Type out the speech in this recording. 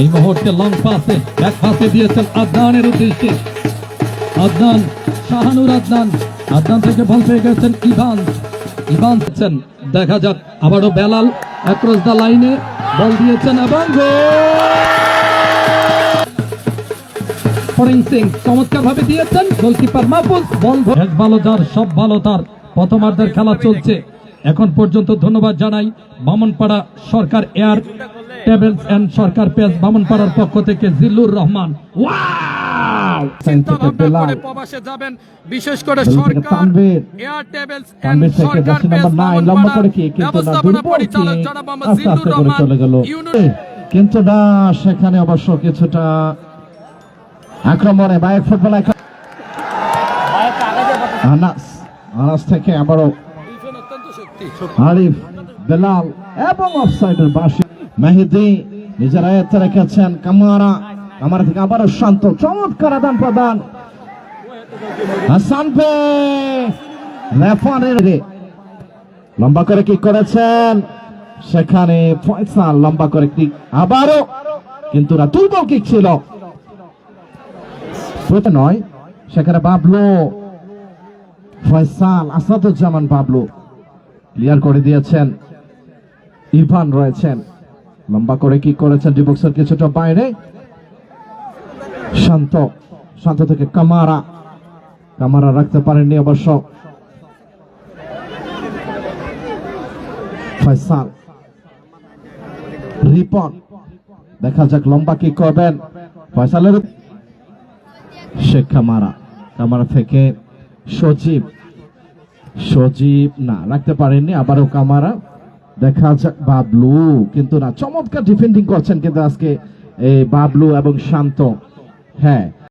এই মুহূর্তে লং পাসে ব্যাক পাসে দিয়েছেন আদনানের উদ্দেশ্যে। আদনান, শাহানুর আদনান আদনান থেকে বল পেয়ে গেছেন ইভান। ইভান দিচ্ছেন দেখা যাক, আবারও বেলাল অ্যাক্রস দ্য লাইনে বল দিয়েছেন এবং ফরিং সিং চমৎকার ভাবে দিয়েছেন গোলকিপার মাহফুজ, বল এক ভালো যার সব ভালো তার প্রথমার্ধের খেলা চলছে। এখন পর্যন্ত ধন্যবাদ জানাই Bamonpara Sarkar air tables and Sarkar pace বামনপাড়ার পক্ষ থেকে জিল্লুর রহমান। ওয়াও চিন্তা ভাবনা করে প্রবাসে যাবেন বিশেষ করে Sarkar air tables and Sarkar jersey লম্বা করে কি? কিন্তু না পরিচালক জনাব মোহাম্মদ জিল্লুর রহমান চলে গেল। ইউনুস কিন্তু না সেখানে অবশ্য কিছুটা আক্রমণে বাইক ফুটবল আনাস আনাস থেকে আবারও আরিফ বেলাল এবং অফসাইডের বাসি মেহেদি নিজের আয়ত্তে রেখেছেন কামারা। কামারা থেকে আবারও শান্ত, চমৎকার আদান প্রদান। লম্বা করে কি করেছেন। সেখানে ফয়সাল লম্বা করে কিক আবারও, কিন্তু না দুর্বল কিক ছিল। নয়, সেখানে বাবলু। ফয়সাল, আসাদুজ্জামান বাবলু। ক্লিয়ার করে দিয়েছেন। ইরফান রয়েছেন। লম্বা করে কি করেছেন ডিবক্সের কিছুটা বাইরে। শান্ত শান্ত থেকে কামারা। কামারা রাখতে পারেননি অবশ্য। ফয়সাল। রিপন। দেখা যাক লম্বা কি করবেন। ফয়সালের শেখ কামারা। কামারা থেকে সজীব। সজীব না, রাখতে পারেননি, আবারও কামারা। দেখা যাক বাবলু কিন্তু না চমৎকার ডিফেন্ডিং করছেন কিন্তু আজকে বাবলু এবং শান্ত। হ্যাঁ